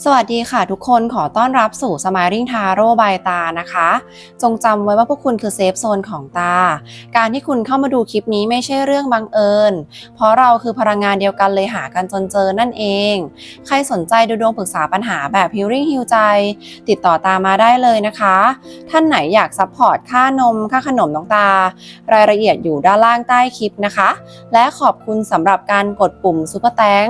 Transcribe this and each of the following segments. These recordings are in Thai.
สวัสดีค่ะทุกคนขอต้อนรับสู่ Smiling Taro by ตานะคะ จงจำไว้ว่าพวกคุณคือเซฟโซนของตา การที่คุณเข้ามาดูคลิปนี้ไม่ใช่เรื่องบังเอิญ เพราะเราคือพลังงานเดียวกันเลยหากันจนเจอนั่นเอง ใครสนใจดูดวงปรึกษาปัญหาแบบ Healing Heal ใจ ติดต่อตามาได้เลยนะคะ ท่านไหนอยากซัพพอร์ตค่านม ค่าขนมน้องตา รายละเอียดอยู่ด้านล่างใต้คลิปนะคะ และขอบคุณสำหรับการกดปุ่มซุปเปอร์แตง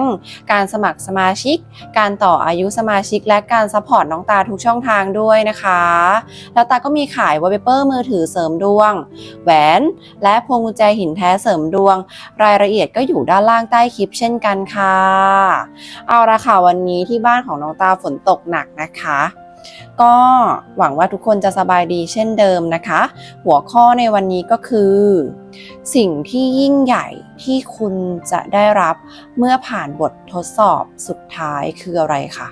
การสมัครสมาชิก การต่ออายุสมาชิกและการซัพพอร์ตน้องตาทุกช่องทางด้วยนะคะ แล้วตาก็มีขายวอลเปเปอร์มือถือเสริมดวง แหวน และพวงกุญแจหินแท้เสริมดวง รายละเอียดก็อยู่ด้านล่างใต้คลิปเช่นกันค่ะ เอาละค่ะวันนี้ที่บ้านของน้องตาฝนตกหนักนะคะก็หวังว่าทุกคนจะสบายดีเช่นเดิมนะคะ หัวข้อในวันนี้ก็คือ สิ่งที่ยิ่งใหญ่ที่คุณจะได้รับเมื่อผ่านบททดสอบสุดท้ายคืออะไรคะ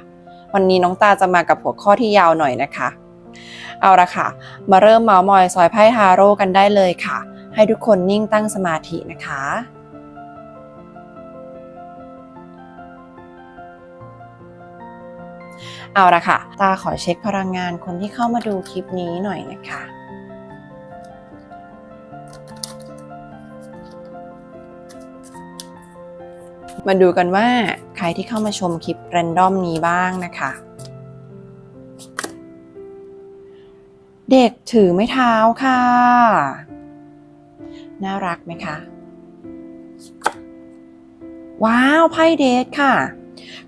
วันนี้น้องตาจะมากับหัวข้อที่ยาวหน่อยนะคะ เอาละค่ะ มาเริ่มเมาส์มอยซอยไพ่ฮาโร่กันได้เลยค่ะ ให้ทุกคนนิ่งตั้งสมาธินะคะเอาละค่ะ ตาขอเช็คพลังงานคนที่เข้ามาดูคลิปนี้หน่อยนะคะ มาดูกันว่าใครที่เข้ามาชมคลิปแรนดอมนี้บ้างนะคะ เด็กถือไม้เท้าค่ะ น่ารักไหมคะ ว้าวไพ่เดทค่ะ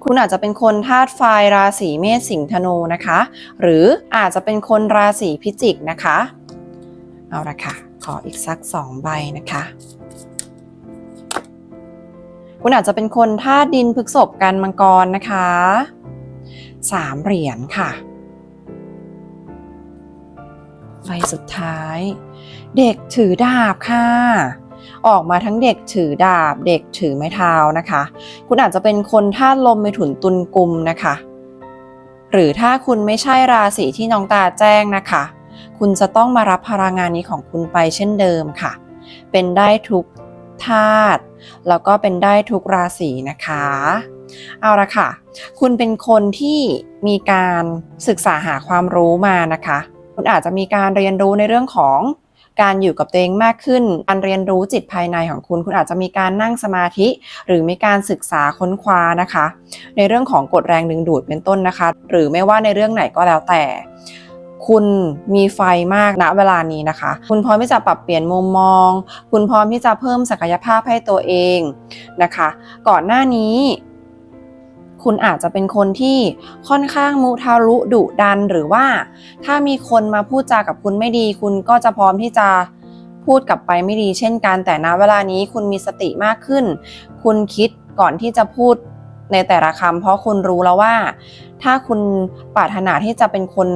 คุณอาจจะเป็นคนธาตุไฟราศีเมษสิงห์ธนูนะคะ หรืออาจจะเป็นคนราศีพิจิกนะคะ เอาละค่ะ ขออีกสักสองใบนะคะ คุณอาจจะเป็นคนธาตุดินพฤกษภกันมังกรนะคะสามเหรียญค่ะใบสุดท้าย เด็กถือดาบค่ะ ออกมาทั้งเด็กถือดาบ เด็กถือไม้เท้านะคะ คุณอาจจะเป็นคนธาตุลมในถุนตุนกุมนะคะ หรือถ้าคุณไม่ใช่ราศีที่น้องตาแจ้งนะคะ คุณจะต้องมารับพลังงานนี้ของคุณไปเช่นเดิมค่ะ เป็นได้ทุก ธาตุแล้วก็เป็นได้ทุกราศีนะคะ เอาละค่ะ คุณเป็นคนที่มีการศึกษาหาความรู้มานะคะ คุณอาจจะมีการเรียนรู้ในเรื่องของการอยู่กับตัวเองมากขึ้น การเรียนรู้จิตภายในของคุณ คุณอาจจะมีการนั่งสมาธิ หรือมีการศึกษาค้นคว้านะคะ ในเรื่องของกฎแรงดึงดูดเป็นต้นนะคะ หรือไม่ว่าในเรื่องไหนก็แล้วแต่ คุณมีไฟมากณเวลานี้นะคะ คุณพร้อมที่จะปรับเปลี่ยนมุมมอง คุณพร้อมที่จะเพิ่มศักยภาพให้ตัวเองนะคะ ก่อนหน้านี้ คุณอาจจะเป็นคนที่ค่อนข้างมุทารุดุดันหรือว่า ถ้ามีคนมาพูดจากับคุณไม่ดี คุณก็จะพร้อมที่จะพูดกลับไปไม่ดี เช่นกันแต่ณเวลานี้คุณมีสติมากขึ้น คุณคิดก่อนที่จะพูดในแต่ละคำเพราะคุณรู้แล้วว่า ถ้าคุณปรารถนาที่จะเป็นคน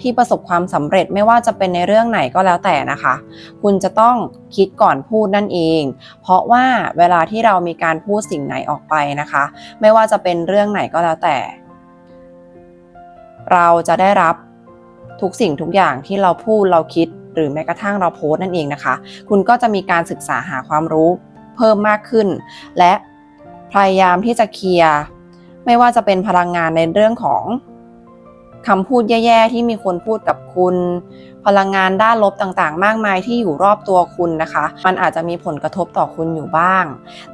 ที่ประสบความสำเร็จไม่ว่าจะเป็นในเรื่องไหนก็แล้วแต่นะคะ คุณจะต้องคิดก่อนพูดนั่นเอง เพราะว่าเวลาที่เรามีการพูดสิ่งไหนออกไปนะคะ ไม่ว่าจะเป็นเรื่องไหนก็แล้วแต่ เราจะได้รับทุกสิ่งทุกอย่างที่เราพูดเราคิด หรือแม้กระทั่งเราโพสต์นั่นเองนะคะ คุณก็จะมีการศึกษาหาความรู้เพิ่มมากขึ้น และพยายามที่จะเคลียร์ ไม่ว่าจะเป็นพลังงานในเรื่องของคำพูดแย่ๆที่มีคนพูดกับคุณ พลังงานด้านลบต่างๆ มากมายที่อยู่รอบตัวคุณนะคะ มันอาจจะมีผลกระทบต่อคุณอยู่บ้าง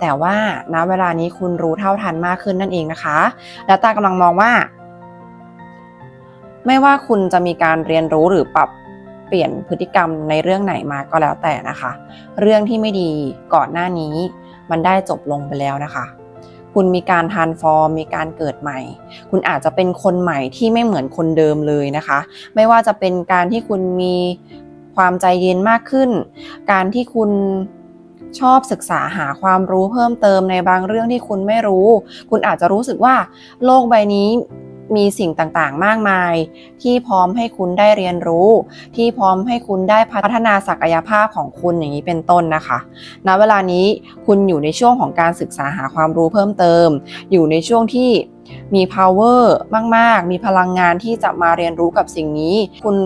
แต่ว่าณเวลานี้คุณรู้เท่าทันมากขึ้นนั่นเองนะคะ แล้วตากำลังมองว่า ไม่ว่าคุณจะมีการเรียนรู้หรือปรับเปลี่ยนพฤติกรรมในเรื่องไหนมาก็แล้วแต่นะคะ เรื่องที่ไม่ดีก่อนหน้านี้ มันได้จบลงไปแล้วนะคะ คุณมีการทานฟอร์ม มีการเกิดใหม่ คุณอาจจะเป็นคนใหม่ที่ไม่เหมือนคนเดิมเลยนะคะ ไม่ว่าจะเป็นการที่คุณมีความใจเย็นมากขึ้น การที่คุณชอบศึกษาหาความรู้เพิ่มเติมในบางเรื่องที่คุณไม่รู้ คุณอาจจะรู้สึกว่าโลกใบนี้ มีสิ่งต่างๆ มากมาย ที่พร้อมให้คุณได้เรียนรู้ ที่พร้อมให้คุณได้พัฒนาศักยภาพของคุณอย่างนี้เป็นต้นนะคะ ณ เวลานี้คุณอยู่ในช่วงของการศึกษาหาความรู้เพิ่มเติม อยู่ในช่วงที่มี power มาก ๆ มีพลังงานที่จะมาเรียนรู้กับสิ่งนี้ คุณ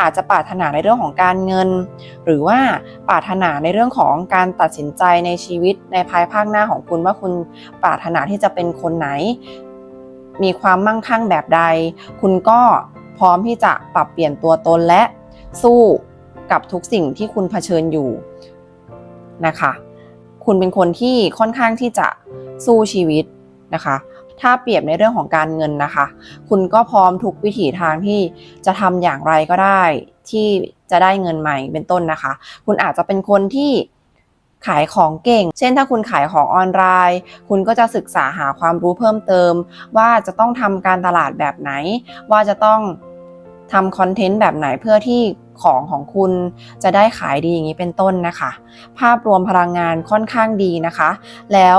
อาจจะปรารถนาในเรื่องของการเงิน หรือว่าปรารถนาในเรื่องของการตัดสินใจในชีวิตในภายภาคหน้าของคุณว่าคุณปรารถนาที่จะเป็นคนไหน มีความมั่งคั่งแบบใด คุณก็พร้อมที่จะปรับเปลี่ยนตัวตนและสู้กับทุกสิ่งที่คุณเผชิญอยู่นะคะ คุณเป็นคนที่ค่อนข้างที่จะสู้ชีวิตนะคะ ถ้าเปรียบในเรื่องของการเงินนะคะ คุณก็พร้อมทุกวิถีทางที่จะทำอย่างไรก็ได้ ที่จะได้เงินใหม่เป็นต้นนะคะ คุณอาจจะเป็นคนที่ ขายของเก่ง เช่นถ้าคุณขายของออนไลน์ คุณก็จะศึกษาหาความรู้เพิ่มเติม ว่าจะต้องทำการตลาดแบบไหน ว่าจะต้องทำคอนเทนต์แบบไหนเพื่อที่ของของคุณจะได้ขายดีอย่างนี้เป็นต้นนะคะ ภาพรวมพลังงานค่อนข้างดีนะคะ แล้ว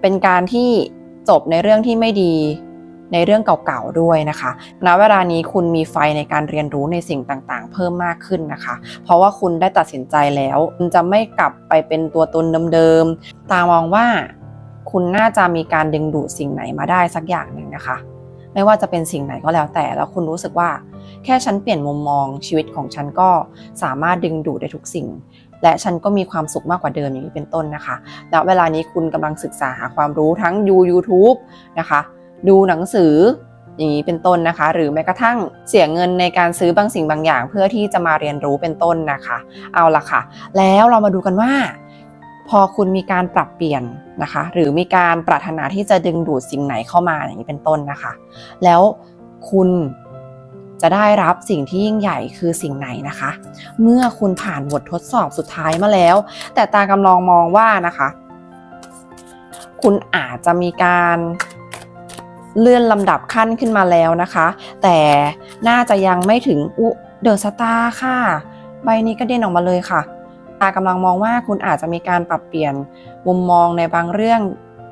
เป็นการที่จบในเรื่องที่ไม่ดี ในเรื่องเก่าๆด้วยนะคะ ณ เวลานี้คุณมีไฟในการเรียนรู้ในสิ่งต่างๆ เพิ่มมากขึ้นนะคะ เพราะว่าคุณได้ตัดสินใจแล้วคุณจะไม่กลับไปเป็นตัวตนเดิมๆ ตามองว่าคุณน่าจะมีการดึงดูดสิ่งไหนมาได้สักอย่างหนึ่งนะคะ ไม่ว่าจะเป็นสิ่งไหนก็แล้วแต่ แล้วคุณรู้สึกว่า แค่ฉันเปลี่ยนมุมมองชีวิตของฉันก็สามารถดึงดูดได้ทุกสิ่งและฉันก็มีความสุขมากกว่าเดิมอย่างนี้เป็นต้นนะคะณเวลานี้คุณกำลังศึกษาหาความรู้ทั้งยู YouTube นะคะ ดูหนังสือ อย่างนี้เป็นต้นนะคะ หรือแม้กระทั่งเสียเงินในการซื้อบางสิ่งบางอย่าง เพื่อที่จะมาเรียนรู้เป็นต้นนะคะ เอาละค่ะ แล้วเรามาดูกันว่า พอคุณมีการปรับเปลี่ยนนะคะ หรือมีการปรารถนาที่จะดึงดูดสิ่งไหนเข้ามาอย่างนี้เป็นต้นนะคะ แล้วคุณจะได้รับสิ่งที่ยิ่งใหญ่คือสิ่งไหนนะคะ เมื่อคุณผ่านบททดสอบสุดท้ายมาแล้ว แต่ตากำลองมองว่านะคะ คุณอาจจะมีการ เลื่อนลำดับขั้นขึ้นมาแล้วนะคะ แต่น่าจะยังไม่ถึงอุเดอะสตาร์ค่ะ ใบนี้ก็เด่นออกมาเลยค่ะ ตากำลังมองว่าคุณอาจจะมีการปรับเปลี่ยนมุมมองในบางเรื่อง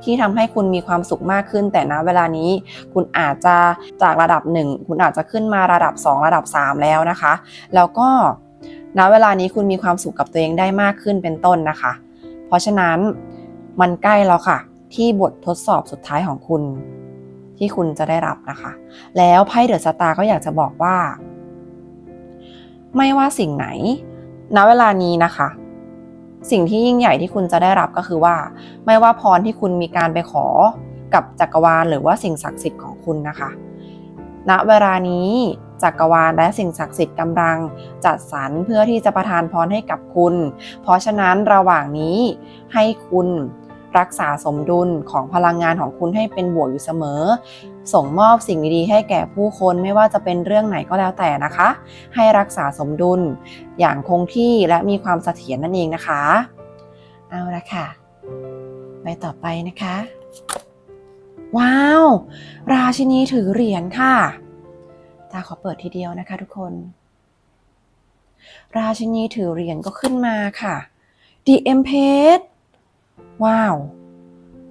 ที่ทำให้คุณมีความสุขมากขึ้น แต่ณเวลานี้คุณอาจจะจากระดับ 1 คุณอาจจะขึ้นมาระดับ 2 ระดับ 3 แล้วนะคะ แล้วก็ณเวลานี้คุณมีความสุขกับตัวเองได้มากขึ้นเป็นต้นนะคะ เพราะฉะนั้นมันใกล้แล้วค่ะ ที่บททดสอบสุดท้ายของคุณ ที่คุณจะได้รับนะคะ แล้วไพ่เดอะสตาร์ก็อยากจะบอกว่า ไม่ว่าสิ่งไหน ณ เวลานี้นะคะ สิ่งที่ยิ่งใหญ่ที่คุณจะได้รับก็คือว่า ไม่ว่าพรที่คุณมีการไปขอกับจักรวาลหรือว่าสิ่งศักดิ์สิทธิ์ของคุณนะคะ ณ เวลานี้จักรวาลและสิ่งศักดิ์สิทธิ์กำลังจัดสรรเพื่อที่จะประทานพรให้กับคุณ เพราะฉะนั้นระหว่างนี้ให้คุณ รักษาสมดุลของพลังงานของคุณให้เป็นบวกอยู่เสมอ ส่งมอบสิ่งดีๆให้แก่ผู้คนไม่ว่าจะเป็นเรื่องไหนก็แล้วแต่นะคะ ให้รักษาสมดุล อย่างคงที่และมีความเสถียรนั่นเองนะคะ เอาละค่ะ ไปต่อไปนะคะ ว้าว ราชินีถือเหรียญค่ะตาขอเปิดทีเดียวนะคะทุกคน ราชินีถือเหรียญก็ขึ้นมาค่ะ The Empress ว้าว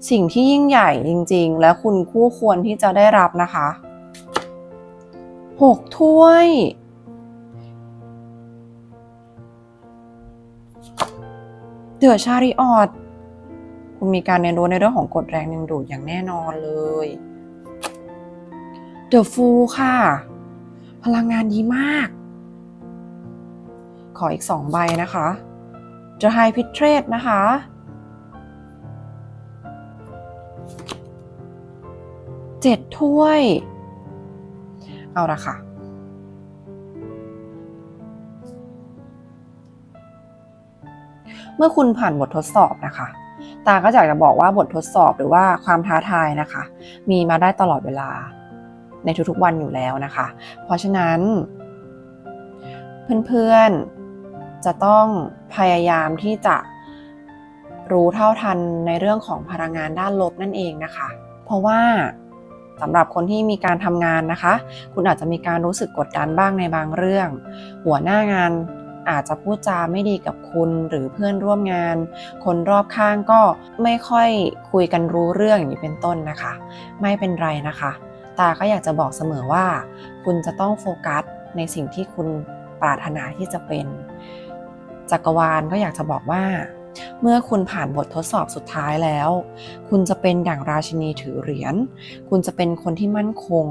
สิ่งที่ยิ่งใหญ่จริงๆ และคุณคู่ควรที่จะได้รับนะคะหกถ้วย เดือชาริออดคุณมีการเรียนรู้ในเรื่องของกฎแรงดึงดูดอย่างแน่นอนเลยเดอะฟูค่ะ พลังงานดีมาก ขออีกสองใบนะคะจะไฮพิเทรดนะคะ เจ็ดถ้วย เอาละค่ะ เมื่อคุณผ่านบททดสอบนะคะ ตาก็อยากจะบอกว่าบททดสอบหรือว่าความท้าทายนะคะ มีมาได้ตลอดเวลา ในทุกๆวันอยู่แล้วนะคะ เพราะฉะนั้น เพื่อนๆ จะต้องพยายามที่จะรู้เท่าทันในเรื่องของพลังงานด้านลบนั่นเองนะคะ เพราะว่า สำหรับคนที่มีการทำงานนะคะ คุณอาจจะมีการรู้สึกกดดันบ้างในบางเรื่อง หัวหน้างานอาจจะพูดจาไม่ดีกับคุณหรือเพื่อนร่วมงาน คนรอบข้างก็ไม่ค่อยคุยกันรู้เรื่องอย่างนี้เป็นต้นนะคะ ไม่เป็นไรนะคะ ตาก็อยากจะบอกเสมอว่า คุณจะต้องโฟกัสในสิ่งที่คุณปรารถนาที่จะเป็น จักรวาลก็อยากจะบอกว่า เมื่อคุณผ่านบททดสอบสุดท้ายแล้ว คุณจะเป็นอย่างราชินีถือเหรียญ คุณจะเป็นคนที่มั่นคง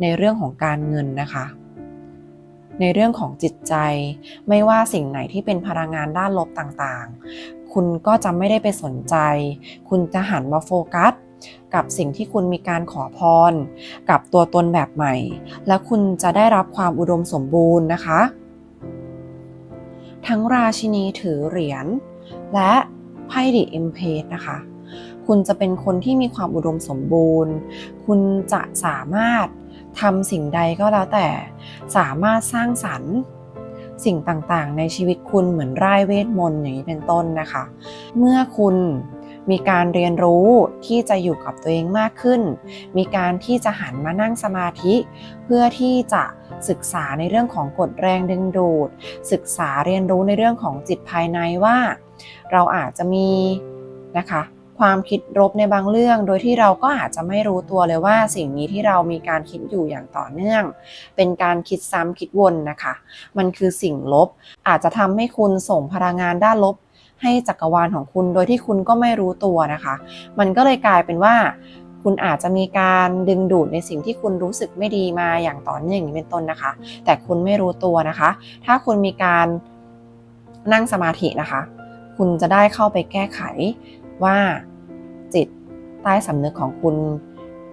ในเรื่องของการเงินนะคะ ในเรื่องของจิตใจ ไม่ว่าสิ่งไหนที่เป็นพลังงานด้านลบต่างๆ คุณก็จะไม่ได้ไปสนใจ คุณจะหันมาโฟกัสกับสิ่งที่คุณมีการขอพร กับตัวตนแบบใหม่ และคุณจะได้รับความอุดมสมบูรณ์นะคะ ทั้งราชินีถือเหรียญ และไพ่ดิเอ็มเพสนะคะ คุณจะเป็นคนที่มีความอุดมสมบูรณ์ คุณจะสามารถทำสิ่งใดก็แล้วแต่ สามารถสร้างสรรค์สิ่งต่างๆ ในชีวิตคุณเหมือนร่ายเวทมนต์อย่างนี้เป็นต้นนะคะ เมื่อคุณมีการเรียนรู้ที่จะอยู่กับตัวเองมากขึ้น มีการที่จะหันมานั่งสมาธิ เพื่อที่จะศึกษาในเรื่องของกฎแรงดึงดูด ศึกษาเรียนรู้ในเรื่องของจิตภายในว่า เราอาจจะมีนะคะความคิดลบในบางเรื่อง โดยที่เราก็อาจจะไม่รู้ตัวเลยว่าสิ่งนี้ที่เรามีการคิดอยู่อย่างต่อเนื่อง เป็นการคิดซ้ำคิดวนนะคะ มันคือสิ่งลบ อาจจะทำให้คุณส่งพลังงานด้านลบ ให้จักรวาลของคุณ โดยที่คุณก็ไม่รู้ตัวนะคะ มันก็เลยกลายเป็นว่า คุณอาจจะมีการดึงดูดในสิ่งที่คุณรู้สึกไม่ดีมาอย่างต่อเนื่องอย่างนี้เป็นต้นนะคะ แต่คุณไม่รู้ตัวนะคะ ถ้าคุณมีการนั่งสมาธินะคะ คุณจะได้เข้าไปแก้ไขว่าจิตใต้สำนึกของคุณ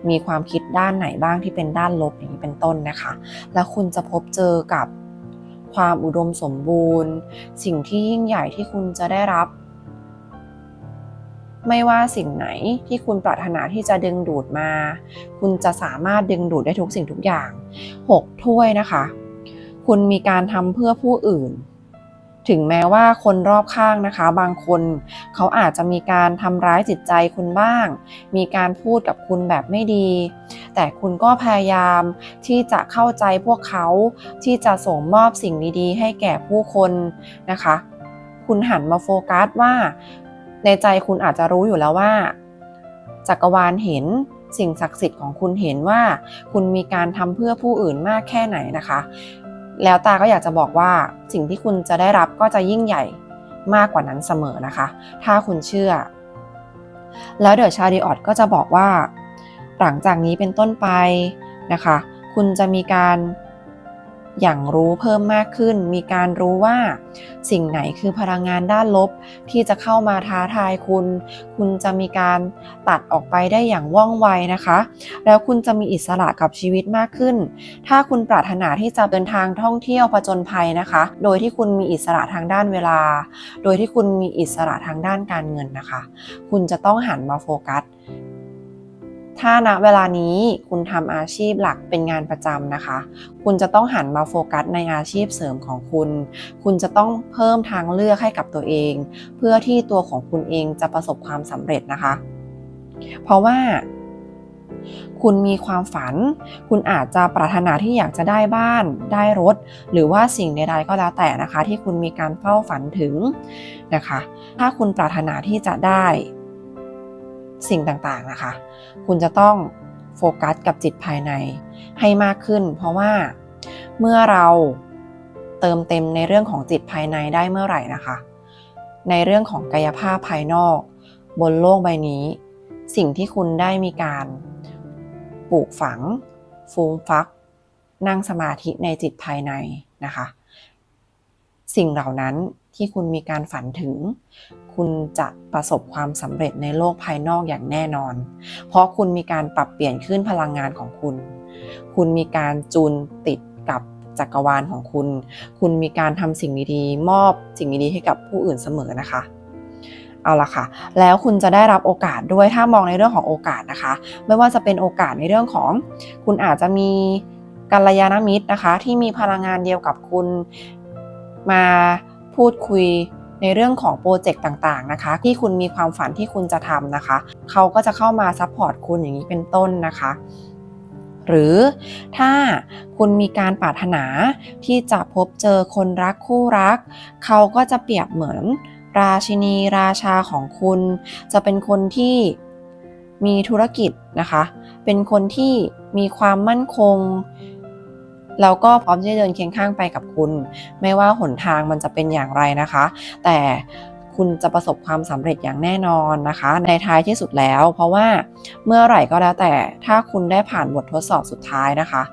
มีความคิดด้านไหนบ้างที่เป็นด้านลบอย่างนี้เป็นต้นนะคะ แล้วคุณจะพบเจอกับความอุดมสมบูรณ์ สิ่งที่ยิ่งใหญ่ที่คุณจะได้รับ ไม่ว่าสิ่งไหนที่คุณปรารถนาที่จะดึงดูดมา คุณจะสามารถดึงดูดได้ทุกสิ่งทุกอย่าง 6 ถ้วยนะคะ คุณมีการทำเพื่อผู้อื่น ถึงแม้ว่าคนรอบข้างนะคะ บางคนเขาอาจจะมีการทำร้ายจิตใจคุณบ้าง มีการพูดกับคุณแบบไม่ดี แต่คุณก็พยายามที่จะเข้าใจพวกเขาที่จะส่งมอบสิ่งดีๆ ให้แก่ผู้คนนะคะ คุณหันมาโฟกัสว่า ในใจคุณอาจจะรู้อยู่แล้วว่า จักรวาลเห็นสิ่งศักดิ์สิทธิ์ของคุณเห็นว่า คุณมีการทำเพื่อผู้อื่นมากแค่ไหนนะคะ แล้วตาก็อยากจะบอกว่าสิ่งที่คุณจะได้รับก็จะยิ่งใหญ่มากกว่านั้นเสมอนะคะ ถ้าคุณเชื่อ แล้วเดอะชาริออตก็จะบอกว่า หลังจากนี้เป็นต้นไปนะคะ คุณจะมีการ อย่างรู้เพิ่มมากขึ้น มีการรู้ว่าสิ่งไหนคือพลังงานด้านลบที่จะเข้ามาท้าทายคุณ คุณจะมีการตัดออกไปได้อย่างว่องไวนะคะ แล้วคุณจะมีอิสระกับชีวิตมากขึ้น ถ้าคุณปรารถนาที่จะเดินทางท่องเที่ยวผจญภัยนะคะ โดยที่คุณมีอิสระทางด้านเวลา โดยที่คุณมีอิสระทางด้านการเงินนะคะ คุณจะต้องหันมาโฟกัส ถ้าณเวลานี้คุณทำอาชีพหลักเป็นงานประจำนะคะ คุณจะต้องหันมาโฟกัสในอาชีพเสริมของคุณ คุณจะต้องเพิ่มทางเลือกให้กับตัวเอง เพื่อที่ตัวของคุณเองจะประสบความสำเร็จนะคะ เพราะว่าคุณมีความฝัน คุณอาจจะปรารถนาที่อยากจะได้บ้าน ได้รถ หรือว่าสิ่งใดๆก็แล้วแต่นะคะ ที่คุณมีการเฝ้าฝันถึงนะคะ ถ้าคุณปรารถนาที่จะได้ สิ่งต่างๆนะคะ คุณจะต้องโฟกัสกับจิตภายในให้มากขึ้น เพราะว่าเมื่อเราเติมเต็มในเรื่องของจิตภายในได้เมื่อไหร่นะคะ ในเรื่องของกายภาพภายนอก บนโลกใบนี้ สิ่งที่คุณได้มีการปลูกฝัง ฟูมฟัก นั่งสมาธิในจิตภายในนะคะ สิ่งเหล่านั้นที่คุณมีการฝันถึง คุณจะประสบความสำเร็จในโลกภายนอกอย่างแน่นอน เพราะคุณมีการปรับเปลี่ยนขึ้นพลังงานของคุณ คุณมีการจูนติดกับจักรวาลของคุณ คุณมีการทำสิ่งดีๆ มอบสิ่งดีๆให้กับผู้อื่นเสมอนะคะเอาละค่ะ แล้วคุณจะได้รับโอกาสด้วยถ้ามองในเรื่องของโอกาสนะคะ ไม่ว่าจะเป็นโอกาสในเรื่องของ คุณอาจจะมีกัลยาณมิตรนะคะ ที่มีพลังงานเดียวกับคุณมาพูดคุย ในเรื่องของโปรเจกต์ต่างๆนะคะ ที่คุณมีความฝันที่คุณจะทำนะคะ เขาก็จะเข้ามาซัพพอร์ตคุณอย่างนี้เป็นต้นนะคะหรือถ้าคุณมีการปรารถนาที่จะพบเจอคนรักคู่รัก เขาก็จะเปรียบเหมือน ราชินีราชาของคุณ จะเป็นคนที่มีธุรกิจนะคะ เป็นคนที่มีความมั่นคง แล้วก็พร้อมที่จะเดินเคียงข้างไปกับคุณ ไม่ว่าหนทางมันจะเป็นอย่างไรนะคะ แต่คุณจะประสบความสำเร็จอย่างแน่นอนนะคะ ในท้ายที่สุดแล้ว เพราะว่าเมื่อไหร่ก็แล้วแต่ถ้าคุณได้ผ่านบททดสอบสุดท้ายนะคะ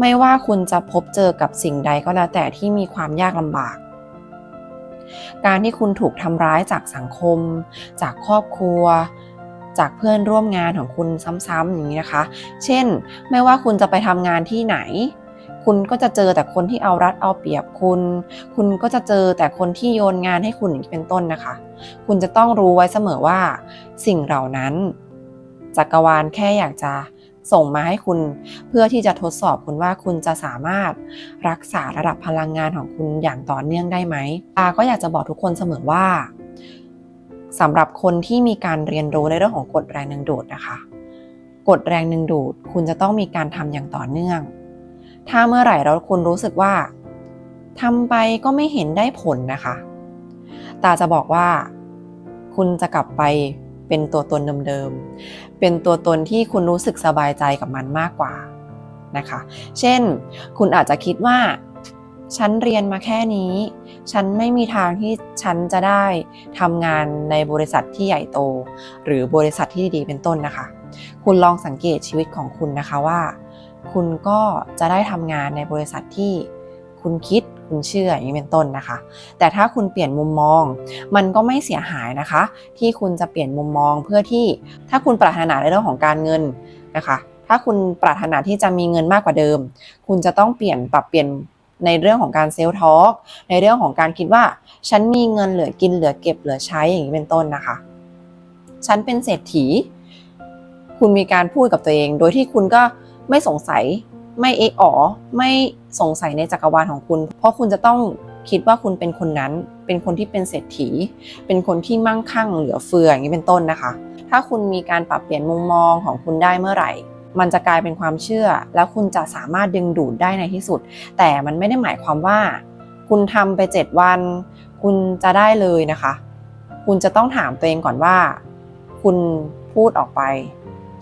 ไม่ว่าคุณจะพบเจอกับสิ่งใดก็แล้วแต่ที่มีความยากลำบาก การที่คุณถูกทำร้ายจากสังคม จากครอบครัว จากเพื่อนร่วมงานของคุณซ้ำๆอย่างนี้นะคะ เช่น ไม่ว่าคุณจะไปทำงานที่ไหน คุณก็จะเจอแต่คนที่เอารัดเอาเปรียบคุณ คุณก็จะเจอแต่คนที่โยนงานให้คุณเป็นต้นนะคะ คุณจะต้องรู้ไว้เสมอว่า สิ่งเหล่านั้น จักรวาลแค่อยากจะส่งมาให้คุณเพื่อที่จะทดสอบคุณว่าคุณจะสามารถรักษาระดับพลังงานของคุณอย่างต่อเนื่องได้ไหมตาก็อยากจะบอกทุกคนเสมอว่าสำหรับคนที่มีการเรียนรู้ในเรื่องของกฎแรงดึงดูดนะคะ กฎแรงดึงดูด คุณจะต้องมีการทำอย่างต่อเนื่อง ถ้าเมื่อไหร่แล้วคุณรู้สึกว่าทำไปก็ไม่เห็นได้ผลนะคะ ตาจะบอกว่า คุณจะกลับไปเป็นตัวตนเดิมๆ เป็นตัวตนที่คุณรู้สึกสบายใจกับมันมากกว่านะคะ เช่น คุณอาจจะคิดว่า ฉันเรียนมาแค่นี้ ฉันไม่มีทางที่ฉันจะได้ทำงานในบริษัทที่ใหญ่โต หรือบริษัทที่ดีเป็นต้นนะคะ คุณลองสังเกตชีวิตของคุณนะคะว่า คุณก็จะได้ทำงานในบริษัทที่คุณคิดคุณเชื่ออย่างนี้เป็นต้นนะคะ แต่ถ้าคุณเปลี่ยนมุมมอง มันก็ไม่เสียหายนะคะ ที่คุณจะเปลี่ยนมุมมองเพื่อที่ถ้าคุณปรารถนาในเรื่องของการเงินนะคะ ถ้าคุณปรารถนาที่จะมีเงินมากกว่าเดิม คุณจะต้องเปลี่ยนปรับเปลี่ยนในเรื่องของการเซลล์ทอล์กในเรื่องของการคิดว่า ฉันมีเงินเหลือกินเหลือเก็บเหลือใช้อย่างนี้เป็นต้นนะคะ ฉันเป็นเศรษฐี คุณมีการพูดกับตัวเอง โดยที่คุณก็ ไม่สงสัย ไม่เออ๋อไม่สงสัยในจักรวาลของคุณ เพราะคุณจะต้องคิดว่าคุณเป็นคนนั้น เป็นคนที่เป็นเศรษฐี เป็นคนที่มั่งคั่งเหลือเฟืออย่างนี้เป็นต้นนะคะ ถ้าคุณมีการปรับเปลี่ยนมุมมองของคุณได้เมื่อไหร่ มันจะกลายเป็นความเชื่อ แล้วคุณจะสามารถดึงดูดได้ในที่สุด แต่มันไม่ได้หมายความว่า คุณทำไป 7 วัน คุณจะได้เลยนะคะ คุณจะต้องถามตัวเองก่อนว่า คุณพูดออกไป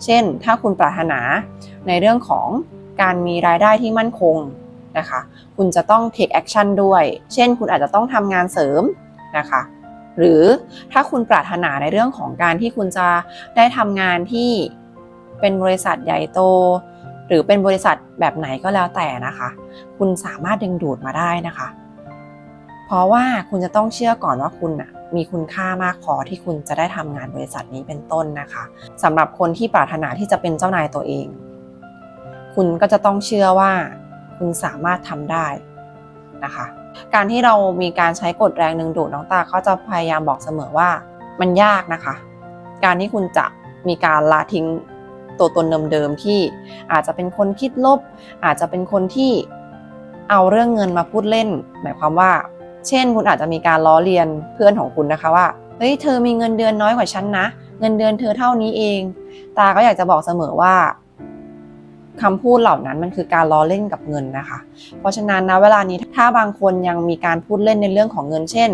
เช่น ถ้าคุณปรารถนาในเรื่องของการมีรายได้ที่มั่นคงนะคะ คุณจะต้อง take action ด้วย เช่น คุณอาจจะต้องทำงานเสริมนะคะ หรือถ้าคุณปรารถนาในเรื่องของการที่คุณจะได้ทำงานที่เป็นบริษัทใหญ่โต หรือเป็นบริษัทแบบไหนก็แล้วแต่นะคะ คุณสามารถดึงดูดมาได้นะคะ เพราะว่าคุณจะต้องเชื่อก่อนว่าคุณน่ะ มีคุณค่ามากพอที่คุณจะได้ทำงานบริษัทนี้เป็นต้นนะคะสำหรับคนที่ปรารถนาที่จะเป็นเจ้านายตัวเอง คุณก็จะต้องเชื่อว่าคุณสามารถทำได้นะคะ การที่เรามีการใช้กฎแรงดึงดูดน้องตาเขาจะพยายามบอกเสมอว่ามันยากนะคะ การที่คุณจะมีการละทิ้งตัวตนเดิมๆที่อาจจะเป็นคนคิดลบ อาจจะเป็นคนที่เอาเรื่องเงินมาพูดเล่น หมายความว่า เช่น คุณอาจจะมีการล้อเลียนเพื่อนของคุณนะคะว่า เฮ้ย เธอมีเงินเดือนน้อยกว่าฉันนะ เงินเดือนเธอเท่านี้เอง ตาก็อยากจะบอกเสมอว่าคำพูดเหล่านั้นมันคือการล้อเล่นกับเงินนะคะ เพราะฉะนั้นนะเวลานี้ถ้าบางคนยังมีการพูดเล่นในเรื่องของเงิน เช่น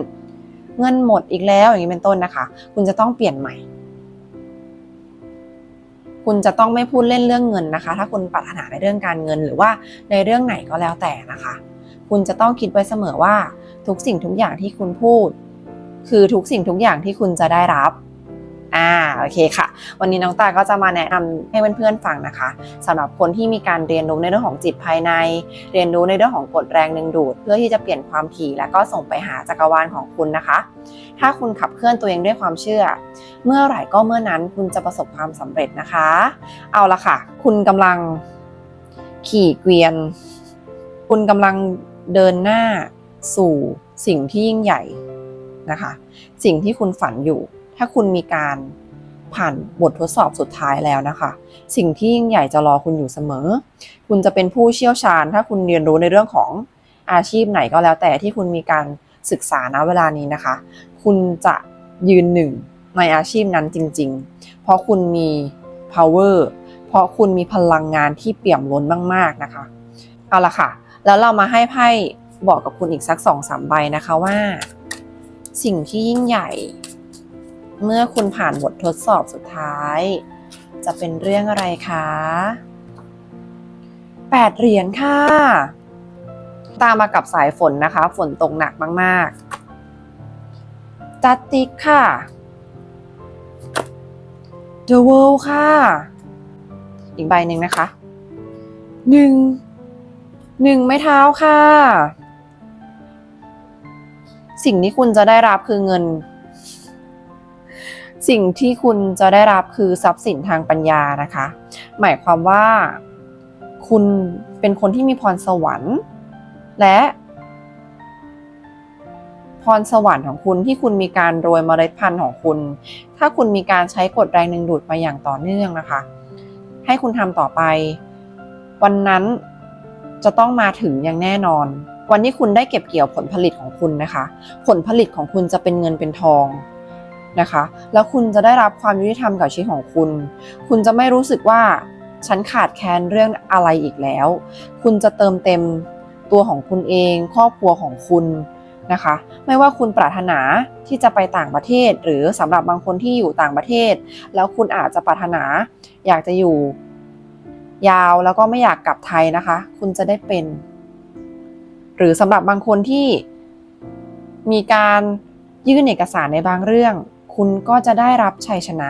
เงินหมดอีกแล้วอย่างนี้เป็นต้นนะคะ คุณจะต้องเปลี่ยนใหม่ คุณจะต้องไม่พูดเล่นเรื่องเงินนะคะ ถ้าคุณปรารถนาในเรื่องการเงินหรือว่าในเรื่องไหนก็แล้วแต่นะคะ คุณจะต้องคิดไว้เสมอว่า ทุกสิ่งทุกอย่างที่คุณพูด คือทุกสิ่งทุกอย่างที่คุณจะได้รับอ่าโอเคค่ะ วันนี้น้องตาก็จะมาแนะนำให้เพื่อนๆฟังนะคะสำหรับคนที่มีการเรียนรู้ในเรื่องของจิตภายใน เรียนรู้ในเรื่องของกฎแรงดึงดูด เพื่อที่จะเปลี่ยนความถี่แล้วก็ส่งไปหาจักรวาลของคุณนะคะ ถ้าคุณขับเคลื่อนตัวเองด้วยความเชื่อ เมื่อไหร่ก็เมื่อนั้นคุณจะประสบความสำเร็จนะคะ เอาละค่ะ คุณกำลังขี่เกวียน คุณกำลังเดินหน้า สู่สิ่งที่ยิ่งใหญ่นะคะ สิ่งที่คุณฝันอยู่ ถ้าคุณมีการผ่านบททดสอบสุดท้ายแล้วนะคะ สิ่งที่ยิ่งใหญ่จะรอคุณอยู่เสมอ คุณจะเป็นผู้เชี่ยวชาญ ถ้าคุณเรียนรู้ในเรื่องของอาชีพไหนก็แล้วแต่ที่คุณมีการศึกษาณเวลานี้นะคะ คุณจะยืนหนึ่งในอาชีพนั้นจริง ๆ เพราะคุณมี power เพราะคุณมีพลังงานที่เปี่ยมล้นมาก ๆ นะคะ เอาละค่ะ แล้วเรามาให้ไพ่ บอกกับคุณอีกสักสองสามใบนะคะว่า สิ่งที่ยิ่งใหญ่ เมื่อคุณผ่านบททดสอบสุดท้าย จะเป็นเรื่องอะไรคะแปดเหรียญค่ะ ตามมากับสายฝนนะคะ ฝนตกหนักมากๆ จัดติ๊กค่ะ The World ค่ะ อีกใบหนึ่งนะคะหนึ่งหนึ่งไม้เท้าค่ะ สิ่งที่คุณจะได้รับคือเงิน สิ่งที่คุณจะได้รับคือทรัพย์สินทางปัญญานะคะ หมายความว่าคุณเป็นคนที่มีพรสวรรค์ และพรสวรรค์ของคุณที่คุณมีการโรยเมล็ดพันธุ์ของคุณ ถ้าคุณมีการใช้กฎแรงดึงดูดมาอย่างต่อเนื่องนะคะ ให้คุณทำต่อไป วันนั้นจะต้องมาถึงอย่างแน่นอน วันที่คุณได้เก็บเกี่ยวผลผลิตของคุณนะคะ ผลผลิตของคุณจะเป็นเงินเป็นทองนะคะ แล้วคุณจะได้รับความยุติธรรมกับชีวิตของคุณ คุณจะไม่รู้สึกว่าฉันขาดแคลนเรื่องอะไรอีกแล้ว คุณจะเติมเต็มตัวของคุณเอง ครอบครัวของคุณนะคะ ไม่ว่าคุณปรารถนาที่จะไปต่างประเทศ หรือสำหรับบางคนที่อยู่ต่างประเทศ แล้วคุณอาจจะปรารถนาอยากจะอยู่ยาวแล้วก็ไม่อยากกลับไทยนะคะ คุณจะได้เป็น หรือสำหรับบางคนที่มีการยื่นเอกสารในบางเรื่อง คุณก็จะได้รับชัยชนะ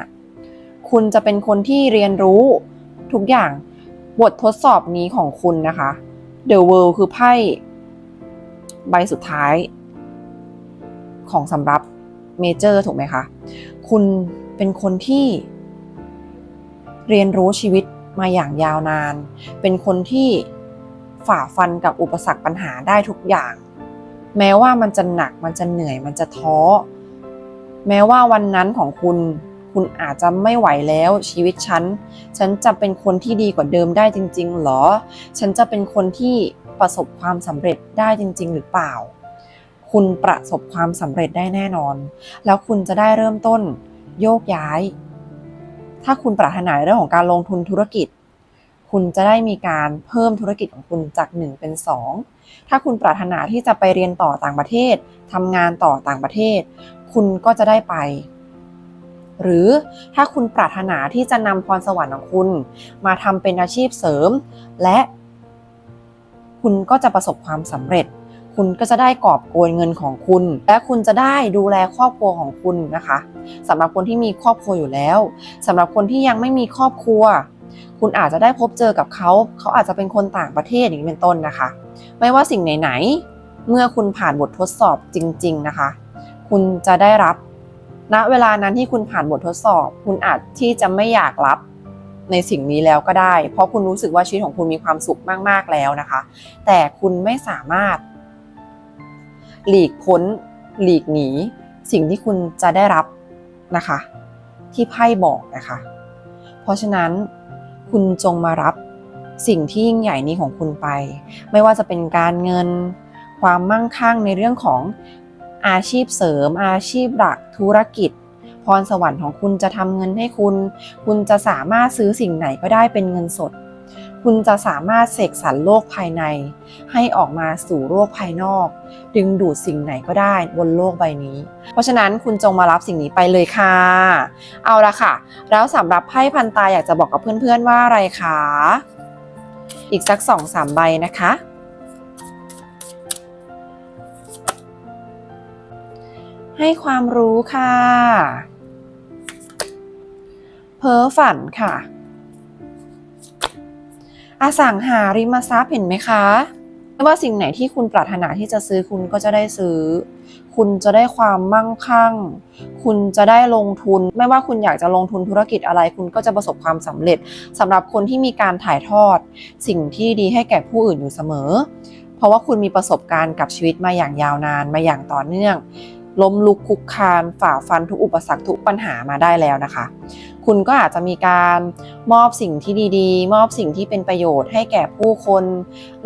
คุณจะเป็นคนที่เรียนรู้ทุกอย่างบททดสอบนี้ของคุณนะคะ The World คือไพ่ใบสุดท้าย ของสำรับเมเจอร์ถูกไหมคะ คุณเป็นคนที่ เรียนรู้ชีวิตมาอย่างยาวนาน เป็นคนที่ ฝ่าฟันกับอุปสรรคปัญหาได้ทุกอย่าง แม้ว่ามันจะหนักมันจะเหนื่อยมันจะท้อ แม้ว่าวันนั้นของคุณคุณอาจจะไม่ไหวแล้วชีวิตฉัน ฉันจะเป็นคนที่ดีกว่าเดิมได้จริง ๆ หรอ ฉันจะเป็นคนที่ประสบความสำเร็จได้จริง ๆ หรือเปล่า คุณประสบความสำเร็จได้แน่นอน แล้วคุณจะได้เริ่มต้นโยกย้าย ถ้าคุณปรารถนาเรื่องของการลงทุนธุรกิจ คุณจะได้มีการเพิ่มธุรกิจของคุณจาก 1 เป็น 2 ถ้าคุณปรารถนาที่จะไปเรียนต่อต่างประเทศทำงานต่อต่างประเทศ คุณก็จะได้ไป หรือถ้าคุณปรารถนาที่จะนำพรสวรรค์ของคุณ มาทำเป็นอาชีพเสริม และคุณก็จะประสบความสำเร็จ คุณก็จะได้กอบโกยเงินของคุณ และคุณจะได้ดูแลครอบครัวของคุณนะคะสำหรับคนที่มีครอบครัวอยู่แล้วสำหรับคนที่ยังไม่มีครอบครัว คุณอาจจะได้พบเจอกับเขา เขาอาจจะเป็นคนต่างประเทศอย่างนี้เป็นต้นนะคะ ไม่ว่าสิ่งไหนๆ เมื่อคุณผ่านบททดสอบจริง ๆนะคะ คุณจะได้รับณเวลานั้นที่คุณผ่านบททดสอบ คุณอาจที่จะไม่อยากรับในสิ่งนี้แล้วก็ได้ เพราะคุณรู้สึกว่าชีวิตของคุณมีความสุขมากๆแล้วนะคะ แต่คุณไม่สามารถ หลีกพ้น หลีกหนี สิ่งที่คุณจะได้รับนะคะ ที่ไพ่บอกนะคะ เพราะฉะนั้น คุณจงมารับสิ่งที่ยิ่งใหญ่นี้ของคุณไป ไม่ว่าจะเป็นการเงิน ความมั่งคั่งในเรื่องของอาชีพเสริม อาชีพหลักธุรกิจ พรสวรรค์ของคุณจะทำเงินให้คุณ คุณจะสามารถซื้อสิ่งไหนก็ได้เป็นเงินสด คุณจะสามารถเสกสรรโลกภายใน ให้ออกมาสู่โลกภายนอก ดึงดูดสิ่งไหนก็ได้บนโลกใบนี้ เพราะฉะนั้นคุณจงมารับสิ่งนี้ไปเลยค่ะ เอาละค่ะ แล้วสำหรับไพ่พันตาอยากจะบอกกับเพื่อนๆว่าอะไรคะอีกสักสองสามใบนะคะ ให้ความรู้ค่ะ เพ้อฝันค่ะ อสังหาริมทรัพย์เห็นไหมคะไม่ว่าสิ่งไหนที่คุณปรารถนาที่จะซื้อคุณก็จะได้ซื้อ คุณจะได้ความมั่งคั่ง คุณจะได้ลงทุน ไม่ว่าคุณอยากจะลงทุนธุรกิจอะไร คุณก็จะประสบความสำเร็จสำหรับคนที่มีการถ่ายทอด สิ่งที่ดีให้แก่ผู้อื่นอยู่เสมอ เพราะว่าคุณมีประสบการณ์กับชีวิตมาอย่างยาวนานมาอย่างต่อเนื่อง ล้มลุกคลุกคานฝ่าฟันทุกอุปสรรคทุกปัญหามาได้แล้วนะคะ คุณก็อาจจะมีการมอบสิ่งที่ดีๆ มอบสิ่งที่เป็นประโยชน์ให้แก่ผู้คน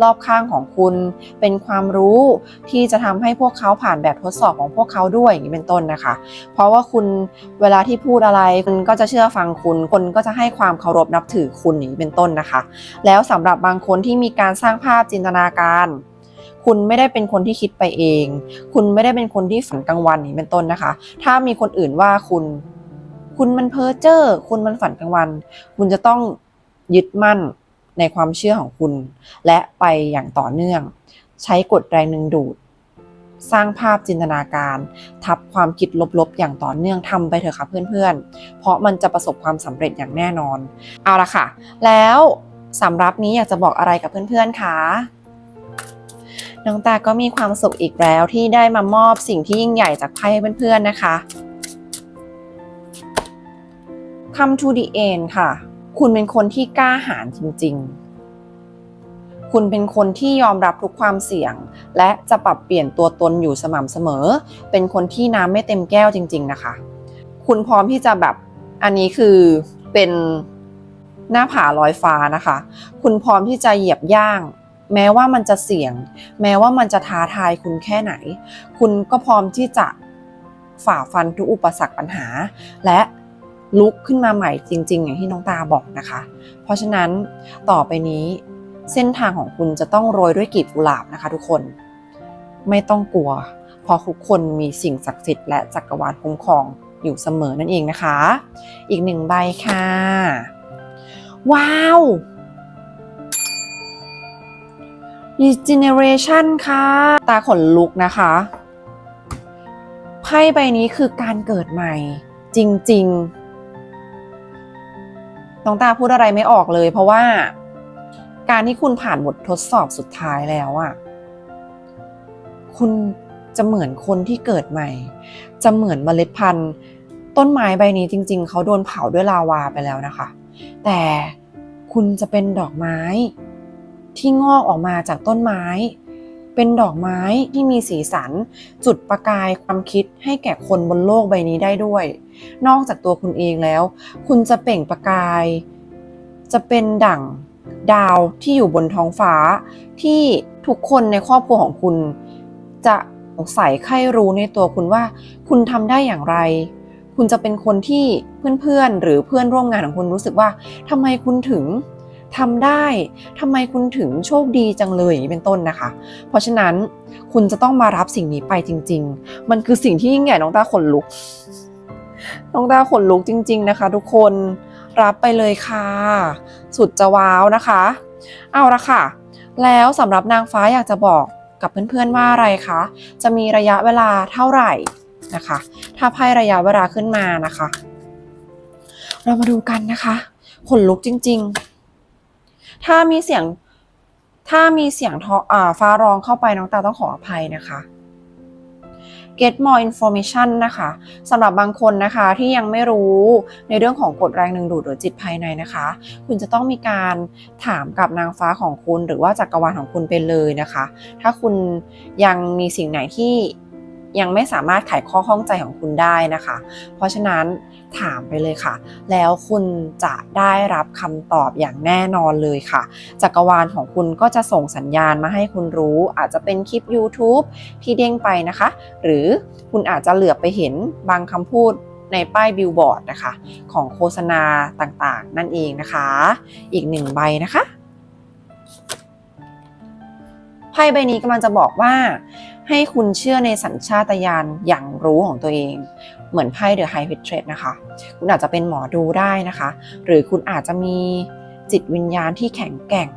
รอบข้างของคุณ เป็นความรู้ที่จะทำให้พวกเขาผ่านแบบทดสอบของพวกเขาด้วยอย่างนี้เป็นต้นนะคะ เพราะว่าคุณเวลาที่พูดอะไรคุณก็จะเชื่อฟังคุณ คนก็จะให้ความเคารพนับถือคุณอย่างนี้เป็นต้นนะคะ แล้วสำหรับบางคนที่มีการสร้างภาพจินตนาการ คุณไม่ได้เป็นคนที่คิดไปเอง คุณไม่ได้เป็นคนที่ฝันกลางวันนี้เป็นต้นนะคะ ถ้ามีคนอื่นว่าคุณ คุณมันเพ้อเจ้อคุณมันฝันกลางวัน คุณจะต้องยึดมั่นในความเชื่อของคุณ และไปอย่างต่อเนื่อง ใช้กฎแรงดึงดูด สร้างภาพจินตนาการ ทับความคิดลบๆ อย่างต่อเนื่องทำไปเถอะค่ะเพื่อนๆ เพราะมันจะประสบความสำเร็จอย่างแน่นอน เอาละค่ะ แล้วสำรับนี้อยากจะบอกอะไรกับเพื่อนๆคะ น้องตาก็มีความสุขอีกแล้วที่ได้มามอบสิ่งที่ยิ่งใหญ่จากไพ่ให้เพื่อนๆนะคะ come to the end ค่ะ คุณเป็นคนที่กล้าหาญจริงๆ คุณเป็นคนที่ยอมรับทุกความเสี่ยง และจะปรับเปลี่ยนตัวตนอยู่สม่ำเสมอ เป็นคนที่น้ำไม่เต็มแก้วจริง ๆนะคะ คุณพร้อมที่จะแบบอันนี้คือเป็นหน้าผาลอยฟ้านะคะ คุณพร้อมที่จะเหยียบย่าง แม้ว่ามันจะเสี่ยง แม้ว่ามันจะท้าทายคุณแค่ไหน คุณก็พร้อมที่จะฝ่าฟันทุกอุปสรรคปัญหา และลุกขึ้นมาใหม่จริง ๆ อย่างที่น้องตาบอกนะคะ เพราะฉะนั้นต่อไปนี้เส้นทางของคุณจะต้องโรยด้วยกลีบกุหลาบนะคะ ทุกคน ไม่ต้องกลัว เพราะทุกคนมีสิ่งศักดิ์สิทธิ์และจักรวาลคุ้มครองอยู่เสมอนั่นเองนะคะ อีกหนึ่งใบค่ะ ว้าว Regeneration ค่ะ ตาขนลุกนะคะไพ่ใบนี้คือการเกิดใหม่ จริงๆน้องตาพูดอะไรไม่ออกเลย เพราะว่า การที่คุณผ่านบททดสอบสุดท้ายแล้วอะคุณจะเหมือนคนที่เกิดใหม่ จะเหมือนเมล็ดพันธุ์ ต้นไม้ใบนี้จริง ๆ เขาโดนเผาด้วยลาวาไปแล้วนะคะ แต่คุณจะเป็นดอกไม้ ที่งอกออกมาจากต้นไม้ เป็นดอกไม้ที่มีสีสัน จุดประกายความคิดให้แก่คนบนโลกใบนี้ได้ด้วย นอกจากตัวคุณเองแล้ว คุณจะเปล่งประกาย จะเป็นดั่งดาวที่อยู่บนท้องฟ้า ที่ทุกคนในครอบครัวของคุณ จะสงสัยใครรู้ในตัวคุณว่า คุณทำได้อย่างไร คุณจะเป็นคนที่เพื่อนๆหรือเพื่อนร่วมงานของคุณรู้สึกว่าทำไมคุณถึง ทำได้ทำไมคุณถึงโชคดีจังเลยอย่างนี้เป็นต้นนะคะ เพราะฉะนั้นคุณจะต้องมารับสิ่งนี้ไปจริง ๆ มันคือสิ่งที่ยิ่งใหญ่น้องตาขนลุก น้องตาขนลุกจริง ๆ นะคะ ทุกคนรับไปเลยค่ะ สุดจะว้าวนะคะ เอาละค่ะ แล้วสำหรับนางฟ้าอยากจะบอกกับเพื่อนๆว่าอะไรคะ จะมีระยะเวลาเท่าไหร่นะคะ ถ้าไพ่ระยะเวลาขึ้นมานะคะ เรามาดูกันนะคะ ขนลุกจริง ๆ ถ้ามีเสียงถ้ามีเสียงทออ่าฟ้าร้องเข้าไปน้องตาต้องขออภัยนะคะ get more information นะคะสำหรับบางคนนะคะที่ยังไม่รู้ในเรื่องของกฎแรงดึงดูดหรือจิตภายในนะคะ คุณจะต้องมีการถามกับนางฟ้าของคุณ หรือว่าจักรวาลของคุณไปเลยนะคะ ถ้าคุณยังมีสิ่งไหนที่ ยังไม่สามารถไขข้อข้องใจของคุณได้นะคะ เพราะฉะนั้นถามไปเลยค่ะ แล้วคุณจะได้รับคำตอบอย่างแน่นอนเลยค่ะ จักรวาลของคุณก็จะส่งสัญญาณมาให้คุณรู้ อาจจะเป็นคลิป YouTube ที่เด้งไปนะคะ หรือคุณอาจจะเหลือบไปเห็นบางคำพูดในป้ายบิลบอร์ดนะคะ ของโฆษณาต่างๆ นั่นเองนะคะ อีกหนึ่งใบนะคะไพ่ใบนี้กำลังจะบอกว่า ให้คุณเชื่อในสัญชาตญาณอย่างรู้ของตัวเอง เหมือนไพ่เดอะไฮฟิตเทรดนะคะ คุณอาจจะเป็นหมอดูได้นะคะ หรือคุณอาจจะมีจิตวิญญาณที่แข็งแกร่ง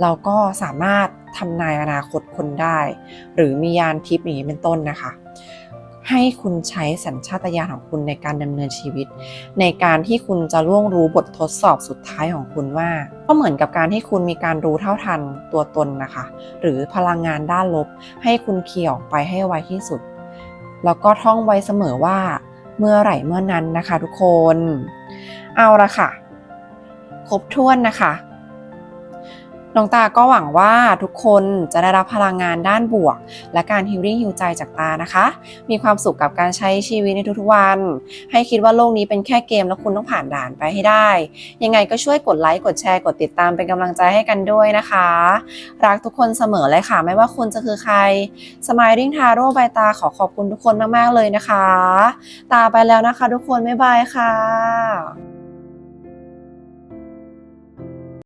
เราก็สามารถทำนายอนาคตคนได้ หรือมียานทิพย์อย่างนี้เป็นต้นนะคะ ให้คุณใช้สัญชาตญาณของคุณในการดำเนินชีวิต ในการที่คุณจะล่วงรู้บททดสอบสุดท้ายของคุณว่า ก็เหมือนกับการที่คุณมีการรู้เท่าทันตัวตนนะคะ หรือพลังงานด้านลบ ให้คุณเคลียร์ออกไปให้ไวที่สุด แล้วก็ท่องไว้เสมอว่า เมื่อไหร่เมื่อนั้นนะคะ ทุกคน เอาละค่ะ ครบถ้วนนะคะ น้องตาก็หวังว่าทุกคนจะได้รับพลังงานด้านบวก และการฮิลลิ่งฮิวใจจากตานะคะ มีความสุขกับการใช้ชีวิตในทุกๆวัน ให้คิดว่าโลกนี้เป็นแค่เกมแล้วคุณต้องผ่านด่านไปให้ได้ ยังไงก็ช่วยกดไลค์กดแชร์กดติดตามเป็นกำลังใจให้กันด้วยนะคะ รักทุกคนเสมอเลยค่ะ ไม่ว่าคุณจะคือใคร Smiling Taro ใบตาขอขอบคุณทุกคนมากๆเลยนะคะ ตาไปแล้วนะคะ ทุกคนบ๊ายบายค่ะ